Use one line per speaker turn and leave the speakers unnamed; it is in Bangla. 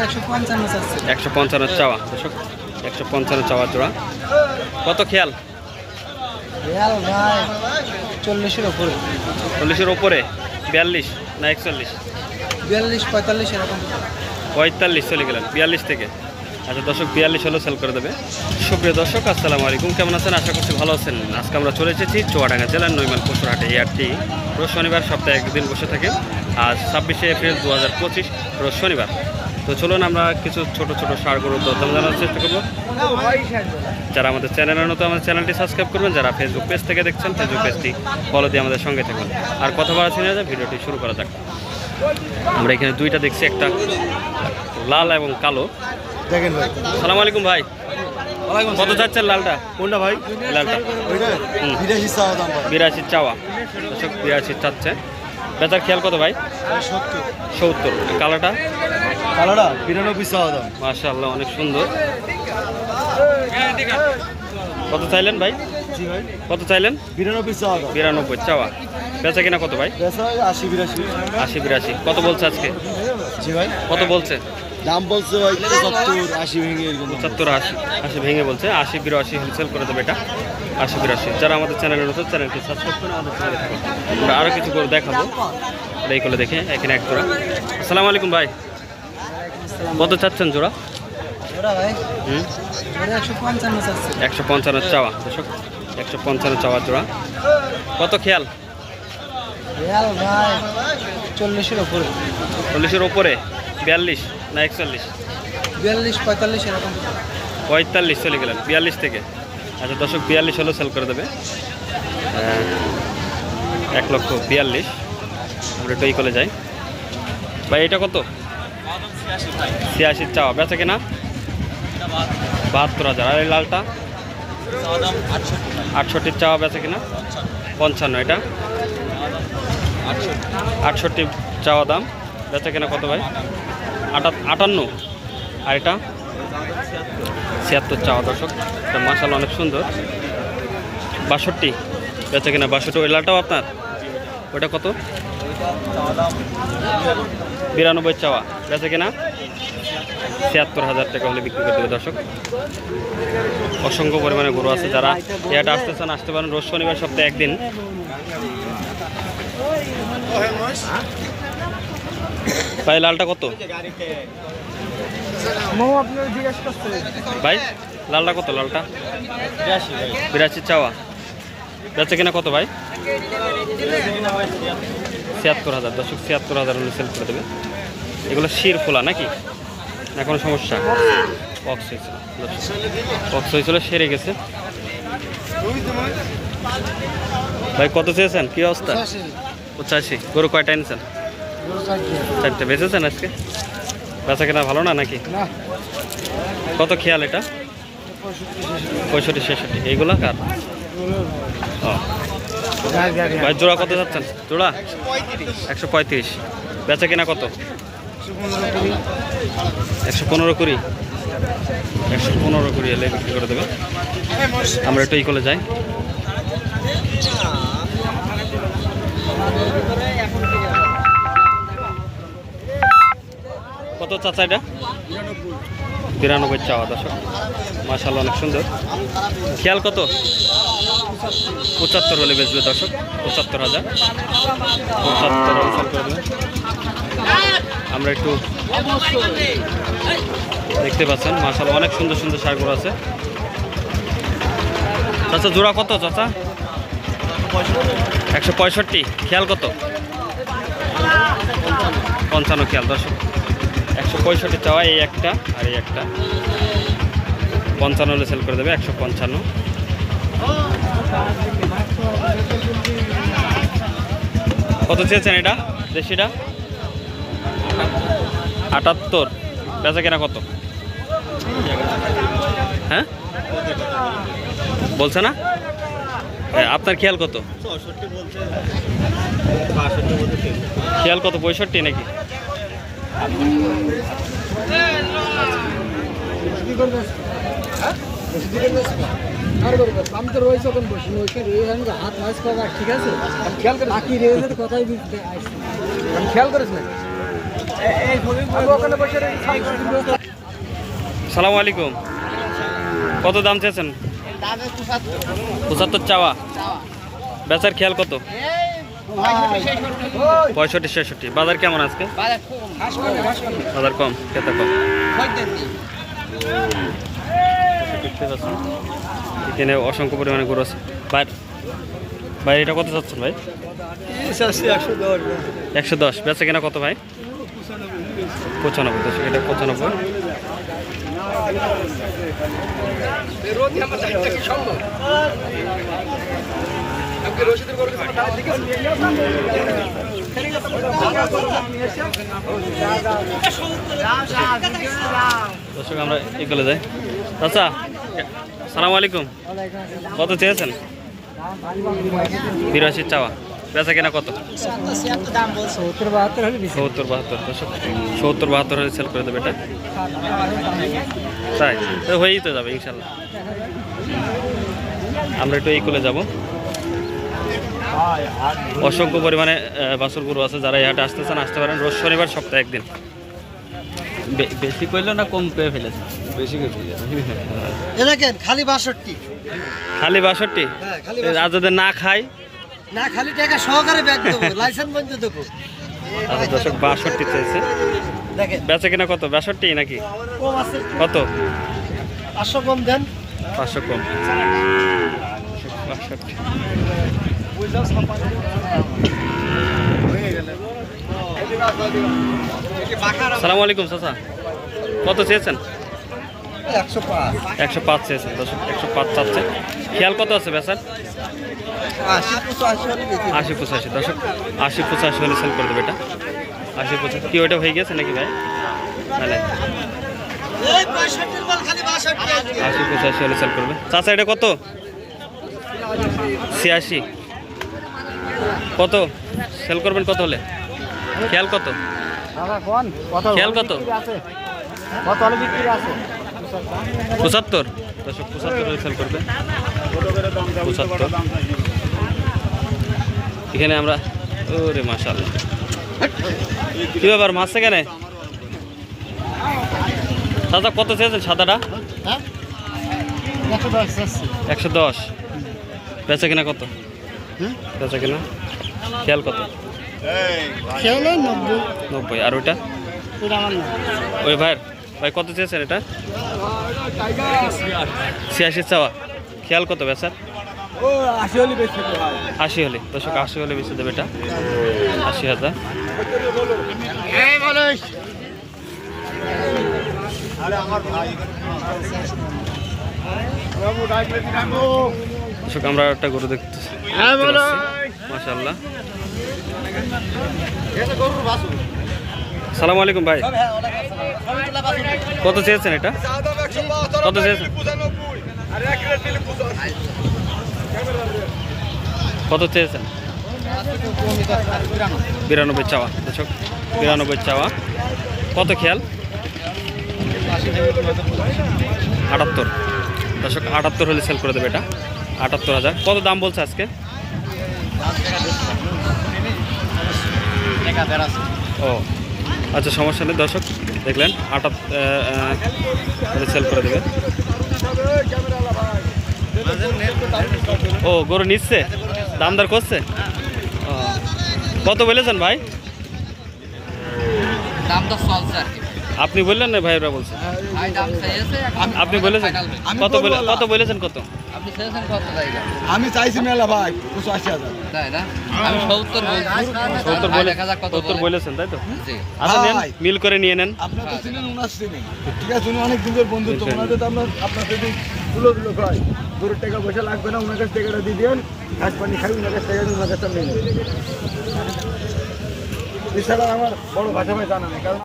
একশো পঞ্চান্ন
চাওয়া দর্শক একশো পঞ্চান্ন চাওয়া জোড়া। কত খেয়াল?
চল্লিশের ওপরে
চল্লিশের ওপরে বিয়াল্লিশ না একচল্লিশ?
বিয়াল্লিশ পঁয়তাল্লিশ এরকম।
পঁয়তাল্লিশ চলে গেলেন বিয়াল্লিশ থেকে। আচ্ছা দর্শক বিয়াল্লিশ হলেও সেল করে দেবে। সুপ্রিয় দর্শক আসসালামু আলাইকুম। কেমন আছেন? আশা করছি ভালো আছেন। আজকে আমরা চলে এসেছি চুয়াডাঙ্গা জেলার নৈমাল পশুর হাটে এই হাটটি রোজ শনিবার সপ্তাহে একদিন বসে থাকে আজ ছাব্বিশে এপ্রিল দু হাজার পঁচিশ রোজ শনিবার। তো চলুন আমরা কিছু ছোট ছোট সার গরুর দরদাম জানার চেষ্টা করব। যারা আমাদের চ্যানেলের নতুন আমাদের চ্যানেলটি সাবস্ক্রাইব করবেন যারা ফেসবুক পেজ থেকে দেখছেন ফেসবুক পেজটি ফলো দিয়ে আমাদের সঙ্গে থাকুন। আর কথা বলা ছিল ভিডিওটি শুরু করা যাক। আমরা এখানে দুইটা দেখছি একটা লাল এবং কালো।
দেখেন
সালাম আলাইকুম ভাই। কত যাচ্ছেন লালটা?
কোনটা ভাই?
লালটা।
বিরাশি চাওয়া দাম
বিরাশি চাওয়া। বিরাশি চাচ্ছে। বেচার খেয়াল কত ভাই?
সত্তর।
সত্তর। কালাটা?
কালোটা বিরানব্বই চাওয়া দাম।
মাশাআল্লাহ অনেক সুন্দর। কত চাইলেন ভাই?
জি ভাই।
কত চাইলেন?
বিরানব্বই চাওয়া দাম।
বিরানব্বই চাওয়া। বেচা কিনা কত ভাই?
বেচা আশি বিরাশি।
আশি বিরাশি। কত বলছে আজকে?
জি ভাই।
কত বলছে?
দাম বলছে ভাই সত্তর আশি ভেঙে।
পঁচাত্তর আশি আশি ভেঙে বলছে। আশি বিরাশি হোলসেল করে দেবে এটা। আশি বিরাশি। যারা আমাদের চ্যানেলের নতুন চ্যানেলটি সাবস্ক্রাইব করে আমাদের চ্যানেলে আমরা আরও কিছু করে দেখাবো। এই করে দেখে এখানে এক জোড়া। আসসালামু আলাইকুম ভাই। কত চাচ্ছেন জোড়া?
একশো পঞ্চান্ন
চাওয়া। দর্শক একশো পঞ্চান্ন চাওয়া জোড়া। কত খেয়াল?
চল্লিশের ওপরে
চল্লিশের ওপরে বিয়াল্লিশ না একচল্লিশ?
বিয়াল্লিশ পঁয়তাল্লিশ এরকম।
পঁয়তাল্লিশ চলে গেলেন বিয়াল্লিশ থেকে। আচ্ছা দর্শক বিয়াল্লিশ হলেও সেল করে দেবে। এক লক্ষ বিয়াল্লিশ। আমরা এই করে যাই। ভাই এটা কত? ছিয়াশির চাওয়া। বেচা কিনা? বাহাত্তর হাজার। আর এই লালটা? আটষট্টির চাওয়া, বেচা কিনা? পঞ্চান্ন। এটা? আটষট্টি চাওয়া দাম। বেচা কিনা কত ভাই? আটা আটান্ন। আর এটা? ছিয়াত্তর চাওয়া, দর্শক। মাসাল অনেক সুন্দর। বাষট্টি। বেচা কিনা বাষট্টি। ওই লালটাও আপনার? ওটা কত? বিরানব্বই চাওয়া। বেচা কিনা? ছিয়াত্তর হাজার টাকা হলে বিক্রি করে দেবে দর্শক। অসংখ্য পরিমাণে গরু আছে যারা এটা আসতে চান আসতে পারেন রোজ শনিবার সপ্তাহে একদিন। ভাই, লালটা কত? ভাই, লালটা কত লালটা? বিরাশি চাওয়া। বেচা কিনা কত ভাই? ছিয়াত্তর হাজার দশক ছিয়াত্তর হাজার হলে সেল করে দেবে। এগুলো শির ফোলা নাকি? না কোনো সমস্যা? পক্স হয়েছিল পক্স হয়েছিল সেরে গেছে। ভাই কত চেয়েছেন? কী অবস্থা? পঁচাশি। গরু কয়টা এনেছেন? চারটে বেঁচেছেন আজকে? বেচা কেনা ভালো না নাকি? কত খেয়াল এটা? পঁয়ষট্টি ছেষট্টি। এইগুলা কার? ও। ভাই, জোড়া কত যাচ্ছেন? জোড়া? একশো পঁয়ত্রিশ। বেচা কিনা কত? একশো পনেরো কুড়ি। একশো পনেরো কুড়ি এলে বিক্রি করে দেবে। আমরা একটু এই করে যাই। কত চাচা এটা? বিরানব্বই চাওয়া দশক মাসাল অনেক সুন্দর। খেয়াল কত? পঁচাত্তর হলে বেচবে দর্শক, পঁচাত্তর হাজার। পঁচাত্তর। আমরা একটু দেখতে পাচ্ছেন মাসাল অনেক সুন্দর সুন্দর সারগুলো আছে। চাচা, জোড়া কত চাচা? একশো পঁয়ষট্টি, খেয়াল কত? পঞ্চান্ন খেয়াল, দর্শক। একশো পঁয়ষট্টি চাওয়া, এই একটা আর এই একটা। পঞ্চান্ন হলে সেল করে দেবে, একশো পঞ্চান্ন। কত চেয়েছেন এটা? দেশিটা? আটাত্তর। বেচা কেনা কত? হ্যাঁ? বলছে না? আপনার খেয়াল কত? খেয়াল কত? পঁয়ষট্টি নাকি?
আর করবে আমি তো রয়েছে ওখানে বসি ওইখানে রয়ে হাত মাছ করা ঠিক আছে? খেয়াল করে বাকি রয়েছে কথাই বুঝতে আসছি। খেয়াল করিস না? আমি ওখানে বসে রয়েছি
সালাম আলাইকুম। কত দাম চেয়েছেন? পঁচাত্তর চাওয়া। বেচার খেয়াল কত? পঁয়ষট্টি ছেষট্টি। বাজার কেমন আজকে? বাজার কম। খেতে কম। দেখতে পাচ্ছেন এখানে অসংখ্য পরিমাণে গরু আছে। ভাই ভাই এটা কত চাচ্ছেন ভাই? একশো দশ বেচা কেনা কত ভাই? পঁচানব্বই। দশ এটা পঁচানব্বই।
রোজ
দর্শক, আমরা এগুলো যাই। চাচা, সালাম আলাইকুম। কত চেয়েছেন? বিরাশি চাওয়া। বেচা কিনা কত?
সত্তর বাহাত্তর
সত্তর বাহাত্তর সত্তর বাহাত্তর হলে সেল করে দেবে, এটা? তাই? হয়েই তো যাবে, ইনশাল্লাহ। আমরা একটু এই কুলে যাব। অসংখ্য পরিমাণে বাছুর গরু আছে যারা এই হাটে আসতে চান আসতে পারেন রোজ শনিবার সপ্তাহে একদিন। বেশি করল না কম পেয়ে ফেলেছে বেশি করে
এ দেখেন খালি বাষট্টি।
খালি বাষট্টি?
হ্যাঁ,
আর যদি না খাই?
না খালি টাকা সহকারে ব্যাগ দেবো লাইসেন্স বন্ধ দেবো।
আচ্ছা দর্শক বাষট্টি চেয়েছে
দেখেন।
বেচে কিনা কত? বাষট্টি নাকি?
কম আছে।
কত?
পাঁচশো কম দেন।
পাঁচশো কম। বাষট্টি। সালাম আলাইকুম চাচা। কত চেয়েছেন?
একশো পাঁচ।
একশো পাঁচ চেয়েছেন দর্শক একশো পাঁচ চাচ্ছে। খেয়াল কত আছে বেচার
আশি পঁচাশি বেশি।
আশি পঁচাশি দর্শক আশি পঁচাশি হলে সেল করে দেবে এটা। আশি পঁচাশি কি ওইটা হয়ে গেছে নাকি ভাই? তাহলে। আশি পঁচাশি হলে সেল করবে। চাচা এটা কত? ছিয়াশি। কত? সেল করবেন কত হলে? খেয়াল কত? খেয়াল কত? পঁচাত্তর? পঁচাত্তর সেল করবে। পঁচাত্তর। এখানে আমরা ওরে মাসাল কি ব্যাপার মাছ কেন? দাদা কত চেয়েছেন সাদাটা?
হ্যাঁ? একশো দশ।
বেচা কিনা কত?
হুম?
বেচা কিনা? খেয়াল কত?
খেলে নব্বই।
নব্বই। আর ওইটা? ওই ভাই ভাই কত চেয়েছেন এটা? ছিয়াশি চাওয়া। খেয়াল কত বেচার?
ও আশি হলে বেশি
আশি হলে। দর্শক আশি হলে বেশি দেবে এটা। আশি হাজার।
এই
দর্শক আমরা একটা গরু দেখতে
হ্যাঁ, বলো।
মাশাল্লাহ সালাম আলাইকুম ভাই। কত চেয়েছেন এটা? কত চেয়েছেন? কত চেয়েছেন? বিরানব্বই চাওয়া। দর্শক বিরানব্বই চাওয়া। কত খেয়াল? আটাত্তর। দর্শক আটাত্তর হলে সেল করে দেবে এটা। আটাত্তর হাজার। কত দাম বলছে আজকে? ও আচ্ছা সমস্যা নেই। দর্শক, দেখলেন হলে সেল করে দেবে। ও, গরু নিচ্ছে? দাম দর করছে কত বলেছেন ভাই?
চলছে আর কি।
আপনি বললেন না ভাইরা বলছে?
ভাই দাম
আপনি বলেছেন? কত কত বলেছেন কত?
আমি চাইছি মেলা ভাই দুশো আশি হাজার।
সত্তর।
বলেছেন তাই তো? আচ্ছা নেন মিল করে নিয়ে নেন।
আপনার তো চিনেন ওনার চিনেন ঠিক আছে উনি অনেক দিনের বন্ধুত্ব ওনাদের তো আমরা আপনার যদি তুলো তুলো খাই গরুর টাকা পয়সা লাগবে না ওনার কাছে টাকাটা দিয়ে দেন ঘাস পানি খাই ওনার কাছে টাকা ওনার কাছে নিয়ে এছাড়া আমার বড় ভাষা ভাই জানা নেই কারণ